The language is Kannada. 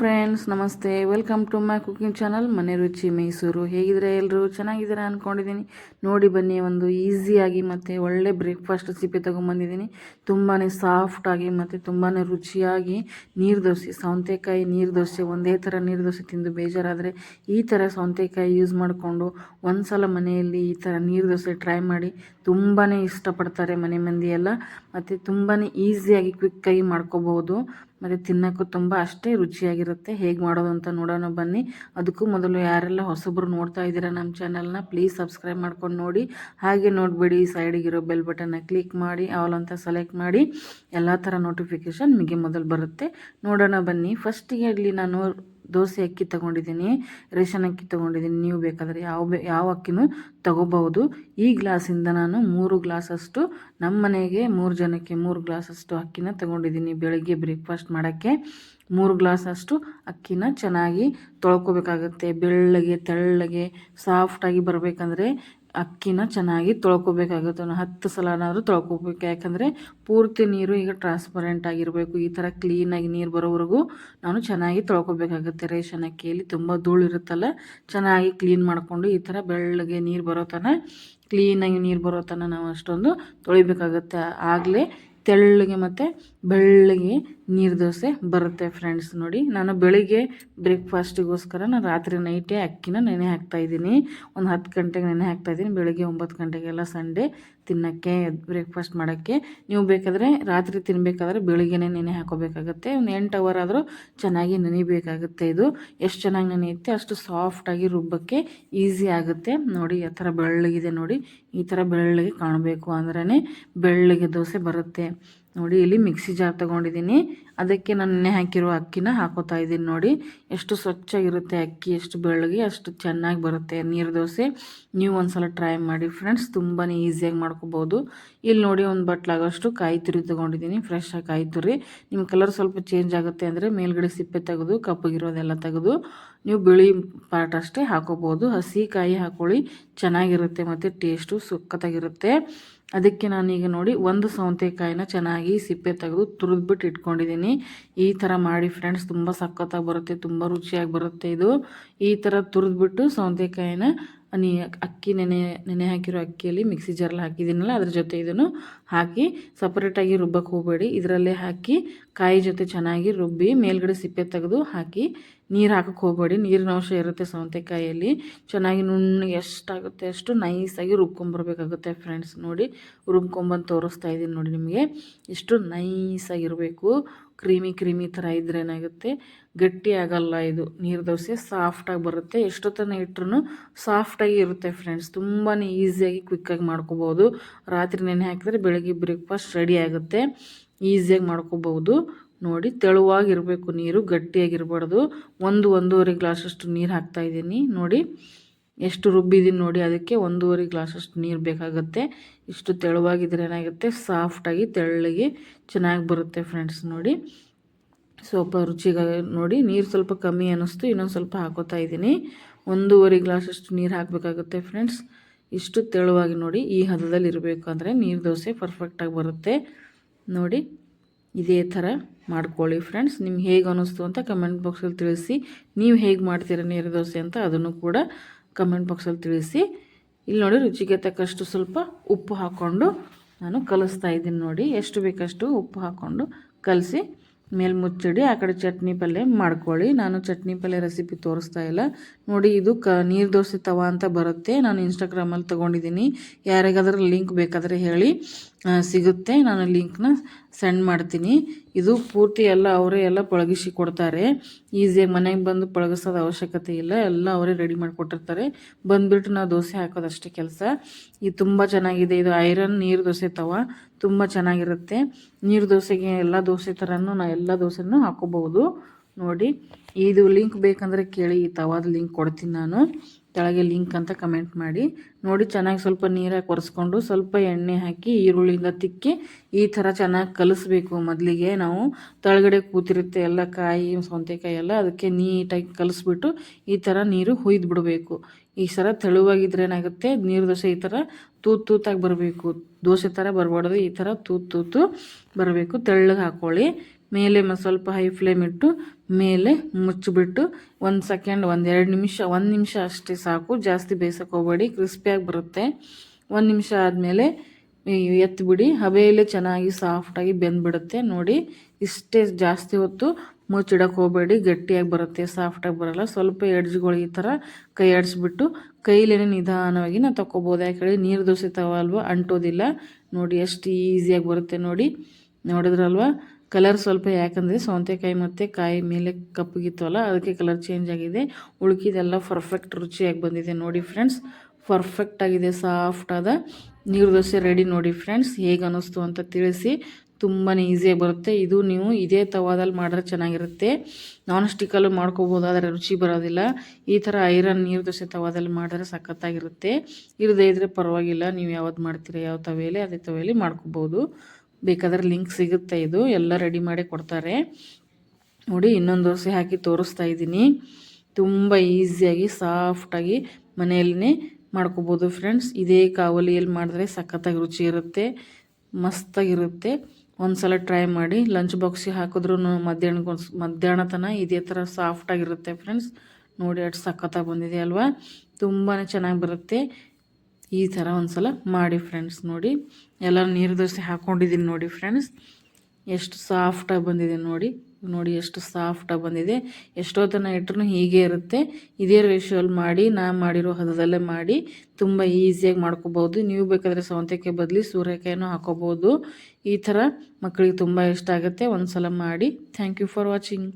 ഫ്രണ്ട്സ് ಫ್ರೆಂಡ್ಸ್, ನಮಸ್ತೆ. Welcome to my cooking channel. Mane Ruchi, Mysuru. ಹೇಗಿದ್ರೆ ಎಲ್ಲರೂ ಚೆನ್ನಾಗಿದ್ದೀರಾ ಅಂದ್ಕೊಂಡಿದ್ದೀನಿ ನೋಡಿ ಬನ್ನಿ, ಒಂದು ಈಸಿಯಾಗಿ ಮತ್ತು ಒಳ್ಳೆ ಬ್ರೇಕ್ಫಾಸ್ಟ್ ಸಿಪ್ಪೆ ತೊಗೊಂಬಂದಿದ್ದೀನಿ. ತುಂಬಾ ಸಾಫ್ಟಾಗಿ ಮತ್ತು ತುಂಬಾ ರುಚಿಯಾಗಿ ನೀರು ದೋಸೆ, ಸೌಂತೆಕಾಯಿ ನೀರು ದೋಸೆ, ಒಂದೇ ಥರ ನೀರು ದೋಸೆ ತಿಂದು ಬೇಜಾರಾದರೆ ಈ ಥರ ಸೌಂತೆಕಾಯಿ ಯೂಸ್ ಮಾಡಿಕೊಂಡು ಒಂದು ಸಲ ಮನೆಯಲ್ಲಿ ಈ ಥರ ನೀರು ದೋಸೆ ಟ್ರೈ ಮಾಡಿ ತುಂಬಾ ಇಷ್ಟಪಡ್ತಾರೆ ಮನೆ ಮಂದಿ ಎಲ್ಲ. ಮತ್ತು ತುಂಬಾ ಈಸಿಯಾಗಿ ಕ್ವಿಕ್ಕಾಗಿ ಮಾಡ್ಕೋಬಹುದು. ಮತ್ತು ತಿನ್ನೋಕ್ಕೂ ತುಂಬ ಅಷ್ಟೇ ರುಚಿಯಾಗಿರುತ್ತೆ. ಹೇಗೆ ಮಾಡೋದು ಅಂತ ನೋಡೋಣ ಬನ್ನಿ. ಅದಕ್ಕೂ ಮೊದಲು ಯಾರೆಲ್ಲ ಹೊಸಬ್ರು ನೋಡ್ತಾ ಇದ್ದೀರಾ ನಮ್ಮ ಚಾನಲ್ನ ಪ್ಲೀಸ್ ಸಬ್ಸ್ಕ್ರೈಬ್ ಮಾಡ್ಕೊಂಡು ನೋಡಿ. ಹಾಗೆ ನೋಡಿಬಿಡಿ ಸೈಡಿಗಿರೋ ಬೆಲ್ ಬಟನ್ನ ಕ್ಲಿಕ್ ಮಾಡಿ ಆಲ್ ಅಂತ ಸೆಲೆಕ್ಟ್ ಮಾಡಿ. ಎಲ್ಲ ಥರ ನೋಟಿಫಿಕೇಷನ್ ನಿಮಗೆ ಮೊದಲು ಬರುತ್ತೆ. ನೋಡೋಣ ಬನ್ನಿ. ಫಸ್ಟಿಗೆ ಇಲ್ಲಿ ನಾನು ದೋಸೆ ಅಕ್ಕಿ ತಗೊಂಡಿದ್ದೀನಿ, ರೇಷನ್ ಅಕ್ಕಿ ತಗೊಂಡಿದ್ದೀನಿ. ನೀವು ಬೇಕಾದರೆ ಯಾವ ಬೇ, ಯಾವ ಅಕ್ಕಿನೂ ತಗೋಬಹುದು. ಈ ಗ್ಲಾಸಿಂದ ನಾನು ಮೂರು ಗ್ಲಾಸಷ್ಟು, ನಮ್ಮ ಮನೆಗೆ ಮೂರು ಜನಕ್ಕೆ ಮೂರು ಗ್ಲಾಸಷ್ಟು ಅಕ್ಕಿನ ತಗೊಂಡಿದ್ದೀನಿ ಬೆಳಗ್ಗೆ ಬ್ರೇಕ್ಫಾಸ್ಟ್ ಮಾಡೋಕ್ಕೆ. ಮೂರು ಗ್ಲಾಸಷ್ಟು ಅಕ್ಕಿನ ಚೆನ್ನಾಗಿ ತೊಳ್ಕೊಬೇಕಾಗುತ್ತೆ. ಬೆಳ್ಳಗೆ, ತೆಳ್ಳಗೆ, ಸಾಫ್ಟಾಗಿ ಬರಬೇಕಂದ್ರೆ ಅಕ್ಕಿನ ಚೆನ್ನಾಗಿ ತೊಳ್ಕೊಬೇಕಾಗುತ್ತೆ. ಹತ್ತು ಸಲನಾದರೂ ತೊಳ್ಕೊಬೇಕು. ಯಾಕಂದರೆ ಪೂರ್ತಿ ನೀರು ಈಗ ಟ್ರಾನ್ಸ್ಪರೆಂಟ್ ಆಗಿರಬೇಕು. ಈ ಥರ ಕ್ಲೀನಾಗಿ ನೀರು ಬರೋವರೆಗೂ ನಾನು ಚೆನ್ನಾಗಿ ತೊಳ್ಕೊಬೇಕಾಗುತ್ತೆ. ರೇಷನ್ ಅಕ್ಕಿಯಲ್ಲಿ ತುಂಬ ಧೂಳು ಇರುತ್ತಲ್ಲ, ಚೆನ್ನಾಗಿ ಕ್ಲೀನ್ ಮಾಡಿಕೊಂಡು ಈ ಥರ ಬೆಳ್ಳಗೆ ನೀರು ಬರೋ ತನಕ ಕ್ಲೀನಾಗಿ ನೀರು ಬರೋ ತನಕ ನಾವು ಅಷ್ಟೊಂದು ತೊಳಿಬೇಕಾಗುತ್ತೆ. ಆಗಲೇ ತೆಳ್ಳಗೆ ಮತ್ತು ಬೆಳ್ಳಗೆ ನೀರು ದೋಸೆ ಬರುತ್ತೆ ಫ್ರೆಂಡ್ಸ್ ನೋಡಿ. ನಾನು ಬೆಳಿಗ್ಗೆ ಬ್ರೇಕ್ಫಾಸ್ಟಿಗೋಸ್ಕರ ನಾನು ರಾತ್ರಿ ನೈಟೇ ಅಕ್ಕಿನ ನೆನೆ ಹಾಕ್ತಾಯಿದ್ದೀನಿ ಒಂದು ಹತ್ತು ಗಂಟೆಗೆ ನೆನೆ ಹಾಕ್ತಾಯಿದ್ದೀನಿ ಬೆಳಿಗ್ಗೆ ಒಂಬತ್ತು ಗಂಟೆಗೆಲ್ಲ ಸಂಡೇ ತಿನ್ನೋಕ್ಕೆ ಬ್ರೇಕ್ಫಾಸ್ಟ್ ಮಾಡೋಕ್ಕೆ. ನೀವು ಬೇಕಾದರೆ ರಾತ್ರಿ ತಿನ್ನಬೇಕಾದ್ರೆ ಬೆಳಿಗ್ಗೆನೇ ನೆನೆ ಹಾಕೋಬೇಕಾಗುತ್ತೆ. ಒಂದು ಎಂಟು ಅವರ್ ಆದರೂ ಚೆನ್ನಾಗಿ ನೆನಿಬೇಕಾಗುತ್ತೆ ಇದು. ಎಷ್ಟು ಚೆನ್ನಾಗಿ ನೆನೆಯುತ್ತೆ ಅಷ್ಟು ಸಾಫ್ಟಾಗಿ ರುಬ್ಬಕ್ಕೆ ಈಸಿ ಆಗುತ್ತೆ. ನೋಡಿ, ಆ ಥರ ಬೆಳ್ಳಗಿದೆ ನೋಡಿ. ಈ ಥರ ಬೆಳ್ಳಗೆ ಕಾಣಬೇಕು ಅಂದ್ರೇ ಬೆಳ್ಳಗೆ ದೋಸೆ ಬರುತ್ತೆ. ನೋಡಿ, ಇಲ್ಲಿ ಮಿಕ್ಸಿ ಜಾರ್ ತಗೊಂಡಿದ್ದೀನಿ. ಅದಕ್ಕೆ ನಾನು ನೆನೆ ಹಾಕಿರೋ ಅಕ್ಕಿನ ಹಾಕೋತಾ ಇದ್ದೀನಿ ನೋಡಿ. ಎಷ್ಟು ಸ್ವಚ್ಛಾಗಿರುತ್ತೆ ಅಕ್ಕಿ, ಎಷ್ಟು ಬೆಳ್ಳಗೆ ಅಷ್ಟು ಚೆನ್ನಾಗಿ ಬರುತ್ತೆ ನೀರು ದೋಸೆ. ನೀವು ಒಂದ್ಸಲ ಟ್ರೈ ಮಾಡಿ ಫ್ರೆಂಡ್ಸ್ ತುಂಬಾ ಈಸಿಯಾಗಿ ಮಾಡ್ಕೋಬೋದು. ಇಲ್ಲಿ ನೋಡಿ, ಒಂದು ಬಟ್ಲಾಗೋಷ್ಟು ಕಾಯಿ ತುರಿ ತೊಗೊಂಡಿದ್ದೀನಿ. ಫ್ರೆಶ್ ಆಗಿ ಕಾಯಿ ತುರಿ. ನಿಮ್ಮ ಕಲರ್ ಸ್ವಲ್ಪ ಚೇಂಜ್ ಆಗುತ್ತೆ ಅಂದರೆ ಮೇಲ್ಗಡೆ ಸಿಪ್ಪೆ ತೆಗೆದು ಕಪ್ಪಗಿರೋದೆಲ್ಲ ತೆಗೆದು ನೀವು ಬಿಳಿ ಪಾರ್ಟ್ ಅಷ್ಟೇ ಹಾಕೋಬೋದು. ಹಸಿ ಕಾಯಿ ಹಾಕೊಳ್ಳಿ, ಚೆನ್ನಾಗಿರುತ್ತೆ ಮತ್ತು ಟೇಸ್ಟು ಸುಕ್ಕತ್ತಾಗಿರುತ್ತೆ ಅದಕ್ಕೆ ನಾನೀಗ ನೋಡಿ ಒಂದು ಸೌತೆಕಾಯಿನ ಚೆನ್ನಾಗಿ ಸಿಪ್ಪೆ ತೆಗೆದು ತುರಿದ್ಬಿಟ್ಟು ಇಟ್ಕೊಂಡಿದ್ದೀನಿ. ಈ ಥರ ಮಾಡಿ ಫ್ರೆಂಡ್ಸ್ ತುಂಬ ಸಖತ್ತಾಗಿ ಬರುತ್ತೆ, ತುಂಬ ರುಚಿಯಾಗಿ ಬರುತ್ತೆ ಇದು. ಈ ಥರ ತುರಿದ್ಬಿಟ್ಟು ಸೌತೆಕಾಯಿನ ನೀ ಅಕ್ಕಿ ನೆನೆ ನೆನೆ ಹಾಕಿರೋ ಅಕ್ಕಿಯಲ್ಲಿ ಮಿಕ್ಸಿ ಜಾರಲ್ಲಿ ಹಾಕಿದ್ದೀನಲ್ಲ, ಅದ್ರ ಜೊತೆ ಇದನ್ನು ಹಾಕಿ ಸಪ್ರೇಟಾಗಿ ರುಬ್ಬಕ್ಕೆ ಹೋಗಬೇಡಿ. ಇದರಲ್ಲೇ ಹಾಕಿ ಕಾಯಿ ಜೊತೆ ಚೆನ್ನಾಗಿ ರುಬ್ಬಿ ಮೇಲ್ಗಡೆ ಸಿಪ್ಪೆ ತೆಗೆದು ಹಾಕಿ ನೀರು ಹಾಕಕ್ಕೆ ಹೋಗಬೇಡಿ. ನೀರಿನ ಅಂಶ ಇರುತ್ತೆ ಸೌತೆಕಾಯಿಯಲ್ಲಿ. ಚೆನ್ನಾಗಿ ನುಣ್ಣಗೆ ಎಷ್ಟಾಗುತ್ತೆ ಅಷ್ಟು ನೈಸಾಗಿ ರುಬ್ಕೊಂಬರ್ಬೇಕಾಗುತ್ತೆ ಫ್ರೆಂಡ್ಸ್ ನೋಡಿ, ರುಬ್ಕೊಂಬಂದು ತೋರಿಸ್ತಾ ಇದ್ದೀನಿ ನೋಡಿ ನಿಮಗೆ. ಇಷ್ಟು ನೈಸಾಗಿರಬೇಕು ಕ್ರೀಮಿ ಕ್ರೀಮಿ ಥರ ಇದ್ರೆ ಏನಾಗುತ್ತೆ? ಗಟ್ಟಿ ಆಗಲ್ಲ ಇದು. ನೀರು ದೋಸೆ ಸಾಫ್ಟಾಗಿ ಬರುತ್ತೆ. ಎಷ್ಟೊತ್ತನ ಇಟ್ಟರು ಸಾಫ್ಟಾಗಿ ಇರುತ್ತೆ ಫ್ರೆಂಡ್ಸ್ ತುಂಬಾ ಈಸಿಯಾಗಿ ಕ್ವಿಕ್ಕಾಗಿ ಮಾಡ್ಕೋಬೋದು. ರಾತ್ರಿ ನೆನೆ ಹಾಕಿದ್ರೆ ಬೆಳಗ್ಗೆ ಬ್ರೇಕ್ಫಾಸ್ಟ್ ರೆಡಿ ಆಗುತ್ತೆ. ಈಸಿಯಾಗಿ ಮಾಡ್ಕೋಬಹುದು. ನೋಡಿ, ತೆಳುವಾಗಿರಬೇಕು ನೀರು, ಗಟ್ಟಿಯಾಗಿರಬಾರ್ದು. ಒಂದು, ಒಂದೂವರೆ ಗ್ಲಾಸಷ್ಟು ನೀರು ಹಾಕ್ತಾ ಇದ್ದೀನಿ. ನೋಡಿ, ಎಷ್ಟು ರುಬ್ಬಿದ್ದೀನಿ ನೋಡಿ, ಅದಕ್ಕೆ ಒಂದೂವರೆ ಗ್ಲಾಸಷ್ಟು ನೀರು ಬೇಕಾಗುತ್ತೆ. ಇಷ್ಟು ತೆಳುವಾಗಿದ್ರೆ ಏನಾಗುತ್ತೆ? ಸಾಫ್ಟಾಗಿ ತೆಳ್ಳಗೆ ಚೆನ್ನಾಗಿ ಬರುತ್ತೆ ಫ್ರೆಂಡ್ಸ್ ನೋಡಿ. ಸ್ವಲ್ಪ ರುಚಿಗಾಗಿ ನೋಡಿ, ನೀರು ಸ್ವಲ್ಪ ಕಮ್ಮಿ ಅನ್ನಿಸ್ತು, ಇನ್ನೊಂದು ಸ್ವಲ್ಪ ಹಾಕೋತಾ ಇದ್ದೀನಿ. ಒಂದೂವರೆ ಗ್ಲಾಸಷ್ಟು ನೀರು ಹಾಕಬೇಕಾಗುತ್ತೆ ಫ್ರೆಂಡ್ಸ್ ಇಷ್ಟು ತೆಳುವಾಗಿ ನೋಡಿ ಈ ಹದದಲ್ಲಿ ಇರಬೇಕು ಅಂದರೆ ನೀರು ದೋಸೆ ಪರ್ಫೆಕ್ಟಾಗಿ ಬರುತ್ತೆ. ನೋಡಿ ಇದೇ ಥರ ಮಾಡ್ಕೊಳ್ಳಿ ಫ್ರೆಂಡ್ಸ್ ನಿಮ್ಗೆ ಹೇಗೆ ಅನ್ನಿಸ್ತು ಅಂತ ಕಮೆಂಟ್ ಬಾಕ್ಸಲ್ಲಿ ತಿಳಿಸಿ. ನೀವು ಹೇಗೆ ಮಾಡ್ತೀರ ನೀರು ದೋಸೆ ಅಂತ ಅದನ್ನು ಕೂಡ ಕಮೆಂಟ್ ಬಾಕ್ಸಲ್ಲಿ ತಿಳಿಸಿ. ಇಲ್ಲಿ ನೋಡಿ ರುಚಿಗೆ ತಕ್ಕಷ್ಟು ಸ್ವಲ್ಪ ಉಪ್ಪು ಹಾಕ್ಕೊಂಡು ನಾನು ಕಲಿಸ್ತಾ ಇದ್ದೀನಿ ನೋಡಿ. ಎಷ್ಟು ಬೇಕಷ್ಟು ಉಪ್ಪು ಹಾಕ್ಕೊಂಡು ಕಲಸಿ ಮೇಲೆ ಮುಚ್ಚಿಡಿ ಆ ಕಡೆ ಚಟ್ನಿ ಪಲ್ಯ ಮಾಡ್ಕೊಳ್ಳಿ. ನಾನು ಚಟ್ನಿ ಪಲ್ಯ ರೆಸಿಪಿ ತೋರಿಸ್ತಾ ಇಲ್ಲ. ನೋಡಿ, ಇದು ಕ, ನೀರು ದೋಸೆ ತವ ಅಂತ ಬರುತ್ತೆ. ನಾನು ಇನ್ಸ್ಟಾಗ್ರಾಮಲ್ಲಿ ತೊಗೊಂಡಿದ್ದೀನಿ. ಯಾರಿಗಾದ್ರೂ ಲಿಂಕ್ ಬೇಕಾದರೆ ಹೇಳಿ. ಸಿಗುತ್ತೆ. ನಾನು ಲಿಂಕ್ನ ಸೆಂಡ್ ಮಾಡ್ತೀನಿ. ಇದು ಪೂರ್ತಿ ಎಲ್ಲ ಅವರೇ ಎಲ್ಲ ಪಳಗಿಸಿ ಕೊಡ್ತಾರೆ. ಈಸಿಯಾಗಿ ಮನೆಗೆ ಬಂದು ಪಳಗಿಸೋದು ಅವಶ್ಯಕತೆ ಇಲ್ಲ. ಎಲ್ಲ ಅವರೇ ರೆಡಿ ಮಾಡಿಕೊಟ್ಟಿರ್ತಾರೆ. ಬಂದುಬಿಟ್ಟು ನಾವು ದೋಸೆ ಹಾಕೋದಷ್ಟೇ ಕೆಲಸ. ಇದು ತುಂಬ ಚೆನ್ನಾಗಿದೆ. ಇದು ಐರನ್ ನೀರು ದೋಸೆ ತವ. ತುಂಬ ಚೆನ್ನಾಗಿರುತ್ತೆ. ನೀರು ದೋಸೆಗೆ ಎಲ್ಲ ದೋಸೆ ಥರನೂ ನಾ ಎಲ್ಲ ದೋಸೆನೂ ಹಾಕೋಬಹುದು. ನೋಡಿ, ಇದು ಲಿಂಕ್ ಬೇಕಂದರೆ ಕೇಳಿ. ಈ ತವಾದ ಲಿಂಕ್ ಕೊಡ್ತೀನಿ ನಾನು. ಕೆಳಗೆ ಲಿಂಕ್ ಅಂತ ಕಮೆಂಟ್ ಮಾಡಿ. ನೋಡಿ, ಚೆನ್ನಾಗಿ ಸ್ವಲ್ಪ ನೀರಾಗಿ ಒರೆಸ್ಕೊಂಡು ಸ್ವಲ್ಪ ಎಣ್ಣೆ ಹಾಕಿ ಈರುಳ್ಳಿಯಿಂದ ತಿಕ್ಕಿ ಈ ಥರ ಚೆನ್ನಾಗಿ ಕಲಿಸ್ಬೇಕು ಮೊದಲಿಗೆ ನಾವು. ತಳಗಡೆ ಕೂತಿರುತ್ತೆ ಎಲ್ಲ ಕಾಯಿ, ಸೌತೆಕಾಯಿ ಎಲ್ಲ, ಅದಕ್ಕೆ ನೀಟಾಗಿ ಕಲಿಸ್ಬಿಟ್ಟು ಈ ಥರ ನೀರು ಹುಯ್ದು ಬಿಡಬೇಕು. ಈ ಥರ ತೆಳುವಾಗಿದ್ರೆ ಏನಾಗುತ್ತೆ, ನೀರು ದೋಸೆ ಈ ಥರ ತೂತು ತೂತಾಗಿ ಬರಬೇಕು. ದೋಸೆ ಥರ ಬರಬಾರ್ದು, ಈ ಥರ ತೂತು ತೂತು ಬರಬೇಕು. ತೆಳ್ಳಗೆ ಹಾಕ್ಕೊಳ್ಳಿ ಮೇಲೆ ಸ್ವಲ್ಪ ಹೈ ಫ್ಲೇಮ್ ಇಟ್ಟು ಮೇಲೆ ಮುಚ್ಚಿಬಿಟ್ಟು ಒಂದು ಸೆಕೆಂಡ್ ಒಂದು ಎರಡು ನಿಮಿಷ, ಒಂದು ನಿಮಿಷ ಅಷ್ಟೇ ಸಾಕು. ಜಾಸ್ತಿ ಬೇಯಿಸೋಕೆ ಹೋಗಬೇಡಿ. ಕ್ರಿಸ್ಪಿಯಾಗಿ ಬರುತ್ತೆ. ಒಂದು ನಿಮಿಷ ಆದಮೇಲೆ ಎತ್ತಿಬಿಡಿ ಹಬೆಯಲ್ಲೇ ಚೆನ್ನಾಗಿ ಸಾಫ್ಟಾಗಿ ಬೆಂದ್ಬಿಡುತ್ತೆ. ನೋಡಿ, ಇಷ್ಟೇ ಜಾಸ್ತಿ ಹೊತ್ತು ಮುಚ್ಚಿಡಕ್ಕೆ ಹೋಗಬೇಡಿ. ಗಟ್ಟಿಯಾಗಿ ಬರುತ್ತೆ ಸಾಫ್ಟಾಗಿ ಬರೋಲ್ಲ. ಸ್ವಲ್ಪ ಎಡ್ಜ್ಗಳು ಈ ಥರ ಕೈ ಆಡಿಸ್ಬಿಟ್ಟು ಕೈಲೇ ನಿಧಾನವಾಗಿ ನಾವು ತೊಗೊಬೋದು ಯಾಕಂದರೆ ನೀರು ದೋಸೆ ತವ ಅಲ್ವಾ? ಅಂಟೋದಿಲ್ಲ. ನೋಡಿ, ಎಷ್ಟು ಈಸಿಯಾಗಿ ಬರುತ್ತೆ ನೋಡಿ. ನೋಡಿದ್ರಲ್ವ? ಕಲರ್ ಸ್ವಲ್ಪ ಯಾಕಂದರೆ ಸೌತೆಕಾಯಿ ಮತ್ತು ಕಾಯಿ ಮೇಲೆ ಕಪ್ಪಗಿತ್ತಲ್ಲ ಅದಕ್ಕೆ ಕಲರ್ ಚೇಂಜ್ ಆಗಿದೆ. ಉಳುಕಿದೆಲ್ಲ ಪರ್ಫೆಕ್ಟ್ ರುಚಿಯಾಗಿ ಬಂದಿದೆ ನೋಡಿ ಫ್ರೆಂಡ್ಸ್ ಪರ್ಫೆಕ್ಟ್ ಆಗಿದೆ ಸಾಫ್ಟ್ ಆದ ನೀರು ದೋಸೆ ರೆಡಿ ನೋಡಿ ಫ್ರೆಂಡ್ಸ್ ಹೇಗೆ ಅನ್ನಿಸ್ತು ಅಂತ ತಿಳಿಸಿ. ತುಂಬಾ ಈಸಿಯಾಗಿ ಬರುತ್ತೆ. ಇದು ನೀವು ಇದೇ ತವಾದಲ್ಲಿ ಮಾಡಿದ್ರೆ ಚೆನ್ನಾಗಿರುತ್ತೆ. ನಾನ್ ಸ್ಟಿಕ್ಕಲ್ಲೂ ಮಾಡ್ಕೋಬೋದು, ಆದರೆ ರುಚಿ ಬರೋದಿಲ್ಲ. ಈ ಥರ ಐರನ್ ನೀರು ದೋಸೆ ತವಾದಲ್ಲಿ ಮಾಡಿದ್ರೆ ಸಖತ್ತಾಗಿರುತ್ತೆ. ಇರದೇ ಇದ್ದರೆ ಪರವಾಗಿಲ್ಲ. ನೀವು ಯಾವ್ದು ಮಾಡ್ತೀರಾ, ಯಾವ ತವೆಯಲ್ಲಿ ಅದೇ ತವೆಯಲ್ಲಿ ಮಾಡ್ಕೋಬೋದು. ಬೇಕಾದ್ರೆ ಲಿಂಕ್ ಸಿಗುತ್ತೆ ಇದು. ಎಲ್ಲ ರೆಡಿ ಮಾಡಿ ಕೊಡ್ತಾರೆ. ನೋಡಿ, ಇನ್ನೊಂದು ದೋಸೆ ಹಾಕಿ ತೋರಿಸ್ತಾ ಇದ್ದೀನಿ. ತುಂಬ ಈಸಿಯಾಗಿ ಸಾಫ್ಟಾಗಿ ಮನೆಯಲ್ಲೇ ಮಾಡ್ಕೋಬೋದು ಫ್ರೆಂಡ್ಸ್ ಇದೇ ಕಾವಲಿಯಲ್ಲಿ ಮಾಡಿದ್ರೆ ಸಖತ್ತಾಗಿ ರುಚಿ ಇರುತ್ತೆ, ಮಸ್ತಾಗಿರುತ್ತೆ. ಒಂದು ಸಲ ಟ್ರೈ ಮಾಡಿ ಲಂಚ್ ಬಾಕ್ಸಿಗೆ ಹಾಕಿದ್ರೂ ಮಧ್ಯಾಹ್ನ ಮಧ್ಯಾಹ್ನ ತನ ಇದೇ ಥರ ಸಾಫ್ಟಾಗಿರುತ್ತೆ ಫ್ರೆಂಡ್ಸ್ ನೋಡಿ, ಅಷ್ಟು ಸಖತ್ತಾಗಿ ಬಂದಿದೆ ಅಲ್ವಾ? ತುಂಬಾ ಚೆನ್ನಾಗಿ ಬರುತ್ತೆ. ಈ ಥರ ಒಂದು ಸಲ ಮಾಡಿ ಫ್ರೆಂಡ್ಸ್ ನೋಡಿ. ಎಲ್ಲ ನೀರು ದೋಸೆ ಹಾಕ್ಕೊಂಡಿದ್ದೀನಿ ನೋಡಿ ಫ್ರೆಂಡ್ಸ್ ಎಷ್ಟು ಸಾಫ್ಟಾಗಿ ಬಂದಿದೆ ನೋಡಿ. ನೋಡಿ ಎಷ್ಟು ಸಾಫ್ಟಾಗಿ ಬಂದಿದೆ. ಎಷ್ಟೋ ತನ ಇಟ್ಟರು ಹೀಗೆ ಇರುತ್ತೆ. ಇದೇ ರೇಷಿಯೋಲ್ಲಿ ಮಾಡಿ ನಾನು ಮಾಡಿರೋ ಹದದಲ್ಲೇ ಮಾಡಿ ತುಂಬ ಈಸಿಯಾಗಿ ಮಾಡ್ಕೋಬೋದು ನೀವು ಬೇಕಾದರೆ ಸೌಂತೆಕಾಯಿ ಬದಲಿ ಸೂರ್ಯಕಾಯಿನೂ ಹಾಕೋಬೋದು ಈ ಥರ ಮಕ್ಕಳಿಗೆ ತುಂಬ ಇಷ್ಟ ಆಗುತ್ತೆ. ಒಂದು ಸಲ ಮಾಡಿ. Thank you for watching